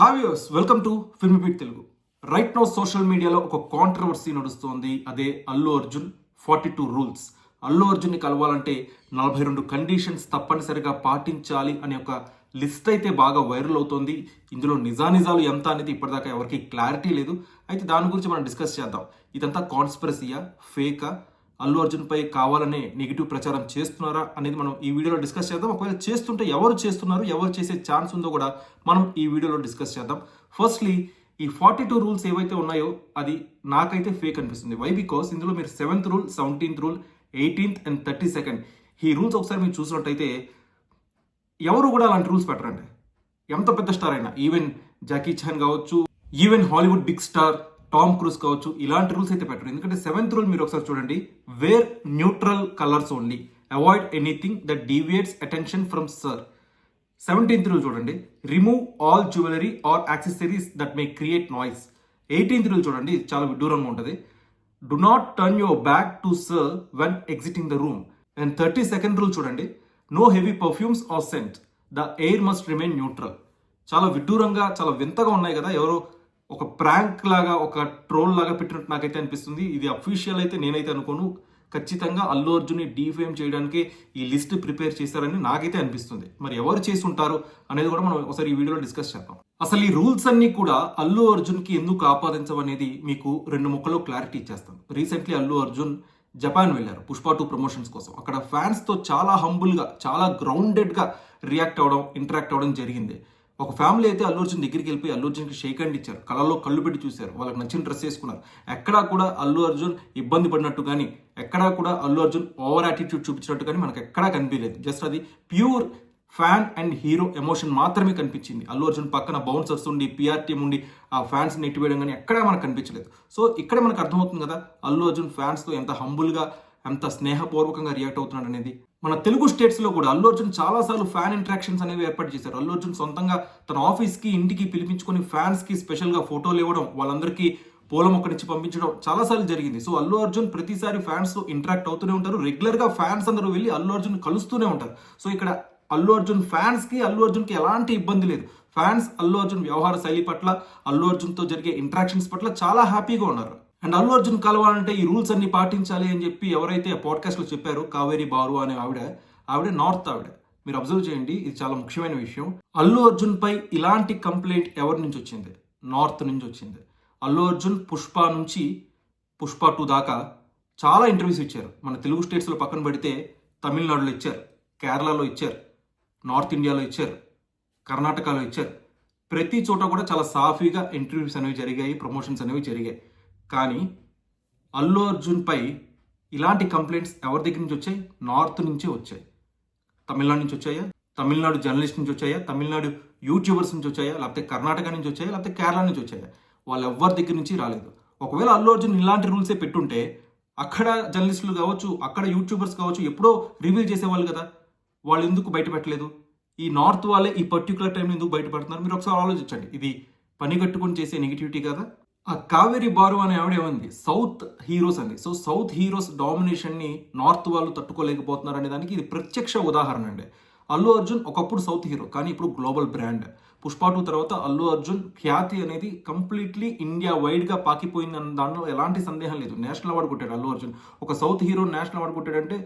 హావ్యూస్ welcome to Film Beat Telugu right now social మీడియాలో ఒక controversy నడుస్తోంది. అదే Allu Arjun forty two rules Allu అర్జున్ని కలవాలంటే నలభై రెండు కండిషన్స్ తప్పనిసరిగా పాటించాలి అనే ఒక లిస్ట్ అయితే బాగా వైరల్ అవుతోంది. ఇందులో నిజానిజాలు ఎంత అనేది ఇప్పటిదాకా ఎవరికి క్లారిటీ లేదు. అయితే దాని గురించి మనం డిస్కస్ చేద్దాం. ఇదంతా కాన్స్పిరసీయా ఫేకా అల్లు అర్జున్పై కావాలనే నెగిటివ్ ప్రచారం చేస్తున్నారా అనేది మనం ఈ వీడియోలో డిస్కస్ చేద్దాం. ఒకవేళ చేస్తుంటే ఎవరు చేస్తున్నారు ఎవరు చేసే ఛాన్స్ ఉందో కూడా మనం ఈ వీడియోలో డిస్కస్ చేద్దాం. ఫస్ట్లీ ఈ ఫార్టీ టూ రూల్స్ ఏవైతే ఉన్నాయో అది నాకైతే ఫేక్ అనిపిస్తుంది. వై బికాస్ ఇందులో మీరు seventh rule seventeenth rule eighteenth and thirty second ఈ రూల్స్ ఒకసారి మీరు చూసినట్టయితే ఎవరు కూడా అలాంటి రూల్స్ పెట్టరండి. ఎంత పెద్ద స్టార్ అయినా. ఈవెన్ జాకీ చాన్ కావచ్చు even Hollywood big star Tom Cruise కావచ్చు ఇలాంటి రూల్స్ అయితే పెట్టరు. ఎందుకంటే సెవెంత్ రూల్ మీరు ఒకసారి చూడండి wear neutral colours only avoid anything that deviates attention from sir seventeenth rule చూడండి remove all jewellery or accessories that may create noise eighteenth rule చూడండి చాలా విడ్డూరంగా ఉంటుంది. Do not turn your back to sir when exiting the room and thirty second rule చూడండి no heavy perfumes or scent the air must remain neutral చాలా విడ్డూరంగా చాలా వింతగా ఉన్నాయి కదా ఎవరో ఒక ప్రాంక్ లాగా ఒక ట్రోల్ లాగా పెట్టినట్టు నాకైతే అనిపిస్తుంది. ఇది అఫీషియల్ అయితే నేనైతే అనుకోను. ఖచ్చితంగా అల్లు అర్జున్ని డీఫేమ్ చేయడానికి ఈ లిస్ట్ ప్రిపేర్ చేశారని నాకైతే అనిపిస్తుంది. మరి ఎవరు చేసి ఉంటారు అనేది కూడా మనం ఒకసారి ఈ వీడియోలో డిస్కస్ చేద్దాం. అసలు ఈ రూల్స్ అన్ని కూడా అల్లు అర్జున్కి ఎందుకు ఆపాదించవనేది మీకు రెండు ముక్కలో క్లారిటీ ఇచ్చేస్తాను. రీసెంట్లీ అల్లు అర్జున్ జపాన్ వెళ్ళారు పుష్ప టూ ప్రమోషన్స్ కోసం. అక్కడ ఫ్యాన్స్తో చాలా హంబుల్గా చాలా గ్రౌండెడ్గా రియాక్ట్ అవ్వడం ఇంటరాక్ట్ అవ్వడం జరిగింది. ఒక ఫ్యామిలీ అయితే అల్లు అర్జున్ దగ్గరికి వెళ్ళిపోయి అల్లు అర్జున్కి షేక్ హ్యాండ్ ఇచ్చారు. కళ్ళలో కళ్ళు పెట్టి చూశారు. వాళ్ళకి నచ్చిన డ్రెస్ వేసుకున్నారు. ఎక్కడా కూడా అల్లు అర్జున్ ఇబ్బంది పడినట్టు కానీ ఎక్కడా కూడా అల్లు అర్జున్ ఓవర్ యాటిట్యూడ్ చూపించినట్టు కానీ మనకు ఎక్కడా కనిపించలేదు. జస్ట్ అది pure fan and hero emotion మాత్రమే కనిపించింది. అల్లు అర్జున్ పక్కన బౌన్సర్స్ ఉండి పిఆర్ టీమ్ ఉండి ఆ ఫ్యాన్స్ నెట్టివేయడం కానీ ఎక్కడా మనకు కనిపించలేదు. సో ఇక్కడ మనకు అర్థమవుతుంది కదా అల్లు అర్జున్ ఫ్యాన్స్తో ఎంత హంబుల్గా ఎంత స్నేహపూర్వకంగా రియాక్ట్ అవుతున్నాడు అనేది. మన తెలుగు స్టేట్స్లో కూడా అల్లు అర్జున్ చాలా సార్లు ఫ్యాన్ ఇంటరాక్షన్స్ అనేవి ఏర్పాటు చేశారు. అల్లు అర్జున్ సొంతంగా తన ఆఫీస్కి ఇంటికి పిలిపించుకొని ఫ్యాన్స్కి స్పెషల్గా ఫోటోలు ఇవ్వడం వాళ్ళందరికీ పూల మొక్కనిచ్చి పంపించడం చాలా సార్లు జరిగింది. సో అల్లు అర్జున్ ప్రతిసారి ఫ్యాన్స్ ఇంటరాక్ట్ అవుతూనే ఉంటారు. రెగ్యులర్గా ఫ్యాన్స్ అందరూ వెళ్ళి అల్లు అర్జున్ కలుస్తూనే ఉంటారు. సో ఇక్కడ అల్లు అర్జున్ ఫ్యాన్స్కి అల్లు అర్జున్కి ఎలాంటి ఇబ్బంది లేదు. ఫ్యాన్స్ అల్లు అర్జున్ వ్యవహార శైలి పట్ల అల్లు అర్జున్తో జరిగే ఇంటరాక్షన్స్ పట్ల చాలా హ్యాపీగా ఉన్నారు. అండ్ అల్లు అర్జున్ కలవాలంటే ఈ రూల్స్ అన్ని పాటించాలి అని చెప్పి ఎవరైతే పాడ్కాస్ట్లో చెప్పారు చెప్పారో కావేరి బారు అనే ఆవిడ ఆవిడ నార్త్ ఆవిడ. మీరు అబ్జర్వ్ చేయండి ఇది చాలా ముఖ్యమైన విషయం. అల్లు అర్జున్ పై ఇలాంటి కంప్లైంట్ ఎవరి నుంచి వచ్చింది? నార్త్ నుంచి వచ్చింది. అల్లు అర్జున్ పుష్ప నుంచి పుష్ప టూ దాకా చాలా ఇంటర్వ్యూస్ ఇచ్చారు. మన తెలుగు స్టేట్స్లో పక్కన పెడితే తమిళనాడులో ఇచ్చారు కేరళలో ఇచ్చారు నార్త్ ఇండియాలో ఇచ్చారు కర్ణాటకలో ఇచ్చారు. ప్రతి చోట కూడా చాలా సాఫీగా ఇంటర్వ్యూస్ అనేవి జరిగాయి ప్రమోషన్స్ అనేవి జరిగాయి. కానీ అల్లు అర్జున్పై ఇలాంటి కంప్లైంట్స్ ఎవరి దగ్గర నుంచి వచ్చాయి? నార్త్ నుంచే వచ్చాయి. తమిళనాడు నుంచి వచ్చాయా? తమిళనాడు జర్నలిస్ట్ నుంచి వచ్చాయా? తమిళనాడు యూట్యూబర్స్ నుంచి వచ్చాయా? లేకపోతే కర్ణాటక నుంచి వచ్చాయా? లేకపోతే కేరళ నుంచి వచ్చాయా? వాళ్ళు ఎవరి దగ్గర నుంచి రాలేదు. ఒకవేళ అల్లు అర్జున్ ఇలాంటి రూల్సే పెట్టుంటే అక్కడ జర్నలిస్టులు కావచ్చు అక్కడ యూట్యూబర్స్ కావచ్చు ఎప్పుడో రివీల్ చేసేవాళ్ళు కదా. వాళ్ళు ఎందుకు బయట పెట్టలేదు ఈ నార్త్ వాళ్ళే ఈ పర్టికులర్ టైం ఎందుకు బయటపడుతున్నారు? మీరు ఒకసారి ఆలోచించండి. ఇది పని కట్టుకొని చేసే నెగిటివిటీ కదా. ఆ కావేరి బారు అనే ఆవిడ ఉంది సౌత్ హీరోస్ అండి. సో సౌత్ హీరోస్ డామినేషన్ని నార్త్ వాళ్ళు తట్టుకోలేకపోతున్నారు అనే దానికి ఇది ప్రత్యక్ష ఉదాహరణ అండి. అల్లు అర్జున్ ఒకప్పుడు సౌత్ హీరో కానీ ఇప్పుడు గ్లోబల్ బ్రాండ్. పుష్ప టూ తర్వాత అల్లు అర్జున్ ఖ్యాతి అనేది కంప్లీట్లీ ఇండియా వైడ్గా పాకిపోయిందన్న దానిలో ఎలాంటి సందేహం లేదు. నేషనల్ అవార్డు కొట్టాడు అల్లు అర్జున్. ఒక సౌత్ హీరో నేషనల్ అవార్డు కొట్టాడంటే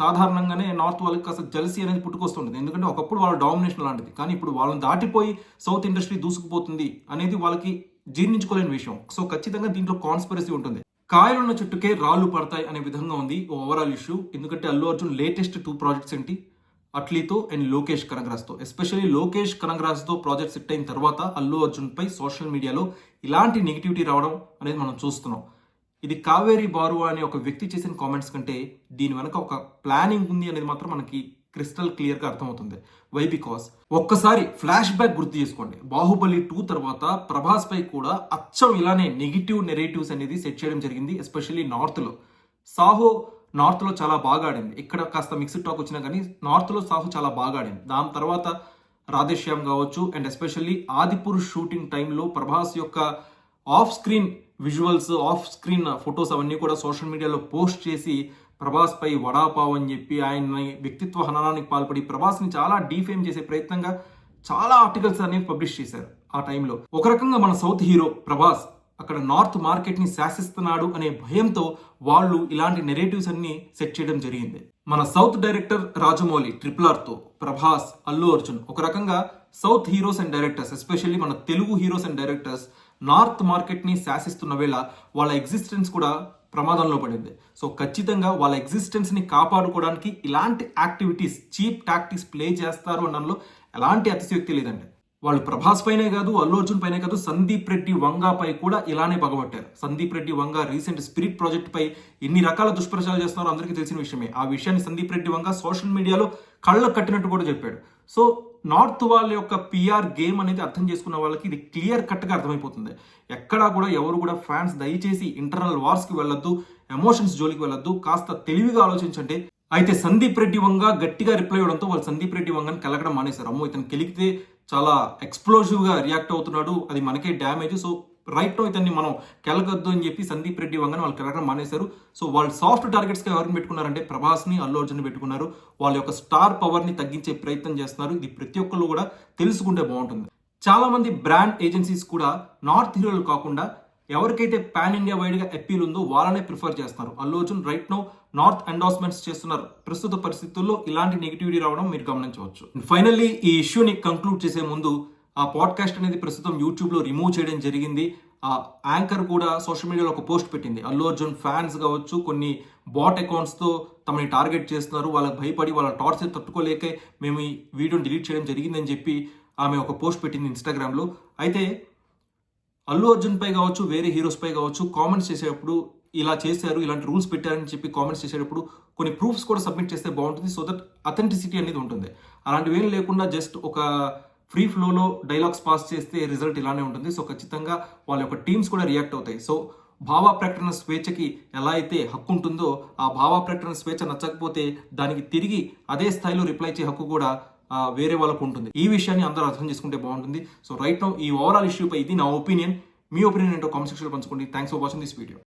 సాధారణంగానే నార్త్ వాళ్ళకి కాస్త జలసీ అనేది పుట్టుకొస్తుంటుంది. ఎందుకంటే ఒకప్పుడు వాళ్ళ డామినేషన్ లాంటిది. కానీ ఇప్పుడు వాళ్ళని దాటిపోయి సౌత్ ఇండస్ట్రీ దూసుకుపోతుంది అనేది వాళ్ళకి జీర్ణించుకోలేని విషయం. సో ఖచ్చితంగా దీంట్లో కాన్స్పరసీ ఉంటుంది. కాయలున్న చుట్టుకే రాళ్ళు పడతాయి అనే విధంగా ఉంది ఓవరాల్ ఇష్యూ ఎందుకంటే Allu Arjun latest two projects ఏంటి? అట్లీతో అండ్ లోకేష్ కనగరాజ్తో ఎస్పెషల్లీ లోకేష్ కనగరాజ్తో ప్రాజెక్ట్ సెట్ అయిన తర్వాత అల్లు అర్జున్పై సోషల్ మీడియాలో ఇలాంటి నెగిటివిటీ రావడం అనేది మనం చూస్తున్నాం. ఇది కావేరి బారు అనే ఒక వ్యక్తి చేసిన కామెంట్స్ కంటే దీని వెనక ఒక ప్లానింగ్ ఉంది అనేది మాత్రం మనకి క్రిస్టల్ క్లియర్గా అర్థమవుతుంది. వై బికాస్ ఒక్కసారి ఫ్లాష్ బ్యాక్ గుర్తు చేసుకోండి. బాహుబలి టూ తర్వాత ప్రభాస్ పై కూడా అచ్చం ఇలానే నెగిటివ్ నెరేటివ్స్ అనేది సెట్ చేయడం జరిగింది ఎస్పెషల్లీ నార్త్లో సాహో నార్త్లో చాలా బాగా ఆడింది. ఇక్కడ కాస్త మిక్స్డ్ టాక్ వచ్చినా కానీ నార్త్లో సాహు సాహో చాలా బాగా ఆడింది. దాని తర్వాత రాధేశ్యామ్ కావచ్చు అండ్ ఎస్పెషల్లీ ఆదిపురుష్ షూటింగ్ టైంలో ప్రభాస్ యొక్క off screen visuals off screen photos అవన్నీ కూడా సోషల్ మీడియాలో పోస్ట్ చేసి ప్రభాస్ పై వడాపావ్ అని చెప్పి ఆయన్ని వ్యక్తిత్వ హననానికి పాల్పడి ప్రభాస్ని చాలా డీఫేమ్ చేసే ప్రయత్నంగా చాలా ఆర్టికల్స్ అనేవి పబ్లిష్ చేశారు ఆ టైంలో. ఒక రకంగా మన సౌత్ హీరో ప్రభాస్ అక్కడ నార్త్ మార్కెట్ని శాసిస్తున్నాడు అనే భయంతో వాళ్ళు ఇలాంటి నెరేటివ్స్ అన్ని సెట్ చేయడం జరిగింది. మన సౌత్ డైరెక్టర్ రాజమౌళి ట్రిపుల్ ఆర్తో ప్రభాస్ అల్లు అర్జున్ ఒక రకంగా south heroes and directors especially మన Telugu heroes and directors north మార్కెట్ని శాసిస్తున్న వేళ వాళ్ళ ఎగ్జిస్టెన్స్ కూడా ప్రమాదంలో పడింది. సో ఖచ్చితంగా వాళ్ళ ఎగ్జిస్టెన్స్ని కాపాడుకోవడానికి ఇలాంటి యాక్టివిటీస్ చీప్ టాక్టిక్స్ ప్లే చేస్తారు అనడంలో ఎలాంటి అతిశయోక్తి లేదండి. వాళ్ళు ప్రభాస్ పైనే కాదు అల్లు అర్జున్ పైనే కాదు సందీప్ రెడ్డి వంగపై కూడా ఇలానే పగబట్టారు. Sandeep Reddy Vanga recent Spirit project పై ఎన్ని రకాల దుష్ప్రచారాలు చేస్తున్నారో అందరికీ తెలిసిన విషయమే. ఆ విషయాన్ని సందీప్ రెడ్డి వంగ సోషల్ మీడియాలో కళ్ళకు కట్టినట్టు కూడా చెప్పాడు. సో నార్త్ వాళ్ళ యొక్క పిఆర్ గేమ్ అనేది అర్థం చేసుకున్న వాళ్ళకి ఇది క్లియర్ కట్గా అర్థమైపోతుంది. ఎక్కడా కూడా ఎవరు కూడా ఫ్యాన్స్ దయచేసి ఇంటర్నల్ వార్స్కి వెళ్ళొద్దు ఎమోషన్స్ జోలికి వెళ్ళొద్దు కాస్త తెలివిగా ఆలోచించండి. అయితే సందీప్ రెడ్డి వంగ గట్టిగా రిప్లై ఇవ్వడంతో వాళ్ళు సందీప్ రెడ్డి వంగని కలగడం మానేశారు. అమ్మో ఇతను కెలిగితే చాలా ఎక్స్ప్లోజివ్గా రియాక్ట్ అవుతున్నాడు. అది మనకే డ్యామేజ్ సో రైట్ నో ఇతన్ని మనం కెలగొద్దు అని చెప్పి సందీప్ రెడ్డి వంగని వాళ్ళు కెలగడం మానేశారు. సో వాళ్ళు సాఫ్ట్ టార్గెట్స్గా ఎవరిని పెట్టుకున్నారంటే ప్రభాస్ని అల్లు అర్జున్ పెట్టుకున్నారు. వాళ్ళ యొక్క స్టార్ పవర్ని తగ్గించే ప్రయత్నం చేస్తున్నారు. ఇది ప్రతి ఒక్కళ్ళు కూడా తెలుసుకుంటే బాగుంటుంది. చాలామంది బ్రాండ్ ఏజెన్సీస్ కూడా నార్త్ హీరోలు కాకుండా ఎవరికైతే పాన్ ఇండియా వైడ్గా అప్పీల్ ఉందో వాళ్ళనే ప్రిఫర్ చేస్తున్నారు. Allu Arjun right now north endorsements చేస్తున్నారు. ప్రస్తుత పరిస్థితుల్లో ఇలాంటి నెగిటివిటీ రావడం మీరు గమనించవచ్చు. ఫైనల్లీ ఈ ఇష్యూని కంక్లూడ్ చేసే ముందు ఆ పాడ్కాస్ట్ అనేది ప్రస్తుతం యూట్యూబ్లో రిమూవ్ చేయడం జరిగింది. ఆ యాంకర్ కూడా సోషల్ మీడియాలో ఒక పోస్ట్ పెట్టింది. అల్లు అర్జున్ ఫ్యాన్స్ కావచ్చు కొన్ని బాట్ అకౌంట్స్తో తమని టార్గెట్ చేస్తున్నారు. వాళ్ళకి భయపడి వాళ్ళ టార్చర్ తట్టుకోలేకే మేము ఈ వీడియోని డిలీట్ చేయడం జరిగిందని చెప్పి ఆమె ఒక పోస్ట్ పెట్టింది ఇన్స్టాగ్రామ్లో. అయితే అల్లు అర్జున్ పై కావచ్చు వేరే హీరోస్ పై కావచ్చు కామెంట్స్ చేసేటప్పుడు ఇలా చేశారు ఇలాంటి రూల్స్ పెట్టారని చెప్పి కామెంట్స్ చేసేటప్పుడు కొన్ని ప్రూఫ్స్ కూడా సబ్మిట్ చేస్తే బాగుంటుంది. సో దట్ అథెంటిసిటీ అనేది ఉంటుంది. అలాంటివి ఏం లేకుండా జస్ట్ ఒక ఫ్రీ ఫ్లోలో డైలాగ్స్ పాస్ చేస్తే రిజల్ట్ ఇలానే ఉంటుంది. సో ఖచ్చితంగా వాళ్ళ యొక్క టీమ్స్ కూడా రియాక్ట్ అవుతాయి. సో భావ ప్రకటన స్వేచ్ఛకి ఎలా అయితే హక్కు ఉంటుందో ఆ భావ ప్రకటన స్వేచ్ఛ నచ్చకపోతే దానికి తిరిగి అదే స్థాయిలో రిప్లై ఇచ్చే హక్కు కూడా వేరే వాళ్ళకు ఉంటుంది. ఈ విషయాన్ని అందరూ అర్థం చేసుకుంటే బాగుంటుంది. సో రైట్ నౌ ఈ ఓవరాల్ ఇష్యూపై ఇది నా ఒపీనియన్. మీ ఒపీనియన్ ఏంటో కామెంట్ సెక్షన్లో పంచుకోండి. Thanks for watching this video.